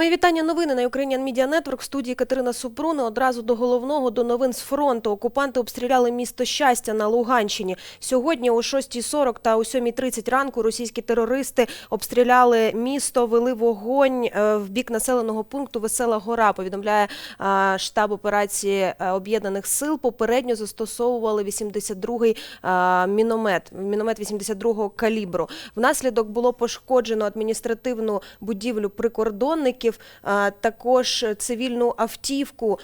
Мої вітання новини на Ukrainian Media Network. В студії Катерина Супруна. Одразу до головного до новин з фронту. Окупанти обстріляли місто щастя на Луганщині. Сьогодні о 6.40 та о 7.30 ранку російські терористи обстріляли місто, вели вогонь е, в бік населеного пункту Весела Гора. Повідомляє штаб операції е, об'єднаних сил. Попередньо застосовували 82-й е, міномет, міномет 82-го калібру. Внаслідок було пошкоджено адміністративну будівлю прикордонників, е, також цивільну автівку.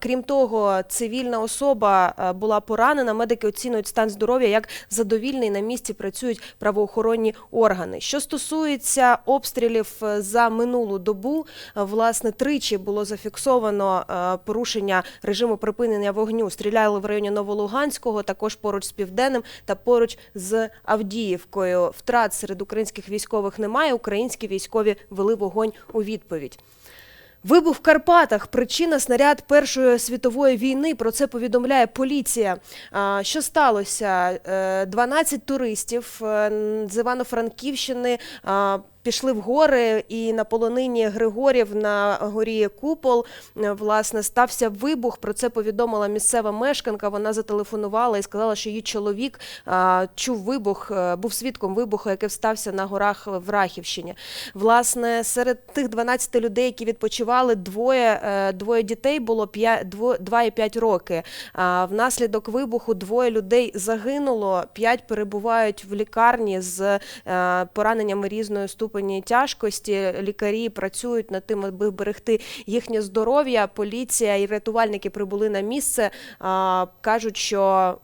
Крім того, цивільна особа була поранена. Медики оцінюють стан здоров'я як задовільний. На місці працюють правоохоронні органи. Що стосується обстрілів е, за минулу добу, е, власне, тричі було зафіксовано е, порушення режиму припинення вогню. Стріляли в районі Новолуганського, також поруч з Південним та поруч з Авдіївкою. Втрат серед українських військових немає. Українські військові вели вогонь у відповідь. Вибух в Карпатах. Причина снаряд Першої світової війни. Про це повідомляє поліція. Що сталося? Е, 12 туристів е, з Івано-Франківщини пішли в гори, і на полонині Григорів на горі Купол е, власне стався вибух. Про це повідомила місцева мешканка. Вона зателефонувала і сказала, що її чоловік а, чув вибух, е, був свідком вибуху, який стався на горах в Рахівщині. Власне, серед тих 12 людей, які відпочивали, двоє, е, двоє дітей було 5, 2 і 5 роки. Внаслідок вибуху двоє людей загинуло, 5 перебувають в лікарні з е, пораненнями різної ступені тяжкості. Лікарі працюють над тим, аби берегти їхнє здоров'я. Поліція і рятувальники прибули на місце. Кажуть, що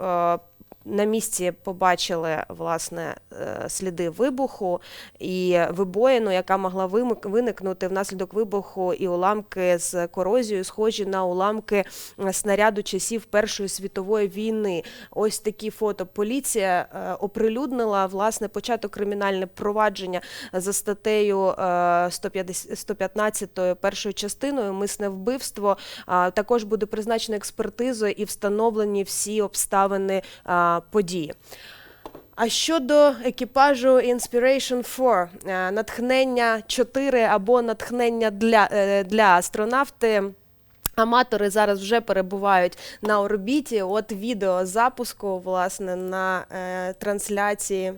на місці побачили власне е, сліди вибуху і вибоїну, яка могла виникнути внаслідок вибуху, і уламки з корозією, схожі на уламки е, снаряду часів Першої світової війни. Ось такі фото. Поліція е, оприлюднила власне початок кримінальне провадження за статтею е, 150 115 першою частиною мисне вбивство. Також буде призначена експертиза і встановлені всі обставини події. А щодо екіпажу Inspiration 4, е, натхнення 4 або натхнення для, е, для астронавти. Аматори зараз вже перебувають на орбіті. От відео запуску, власне, на е, трансляції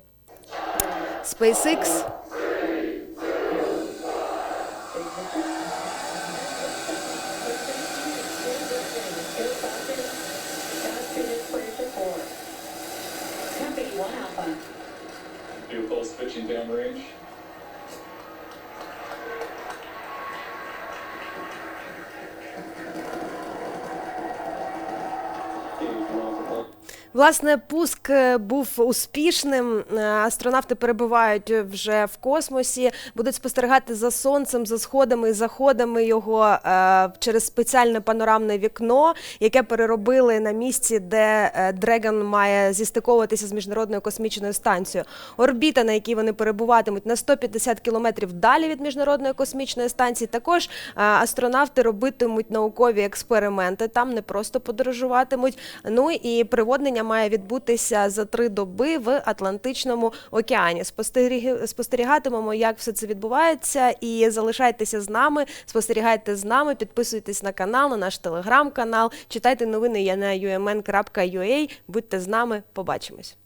SpaceX. New pulse down range? Власне, пуск е, був успішним. Е, Астронавти перебувають вже в космосі, будуть спостерігати за сонцем, за сходами і заходами його е, через спеціальне панорамне вікно, яке переробили на місці, де Дрегон має зістиковуватися з міжнародною космічною станцією. Орбіта, на якій вони перебуватимуть, на 150 кілометрів далі від міжнародної космічної станції. Також астронавти робитимуть наукові експерименти. Там не просто подорожуватимуть. Ну і приводнення має відбутися за три доби в Атлантичному океані. Спостеріг- Спостерігатимемо, як все це відбувається, і залишайтеся з нами, спостерігайте з нами, підписуйтесь на канал, на наш телеграм-канал, читайте новини я на umn.ua. Будьте з нами, побачимось.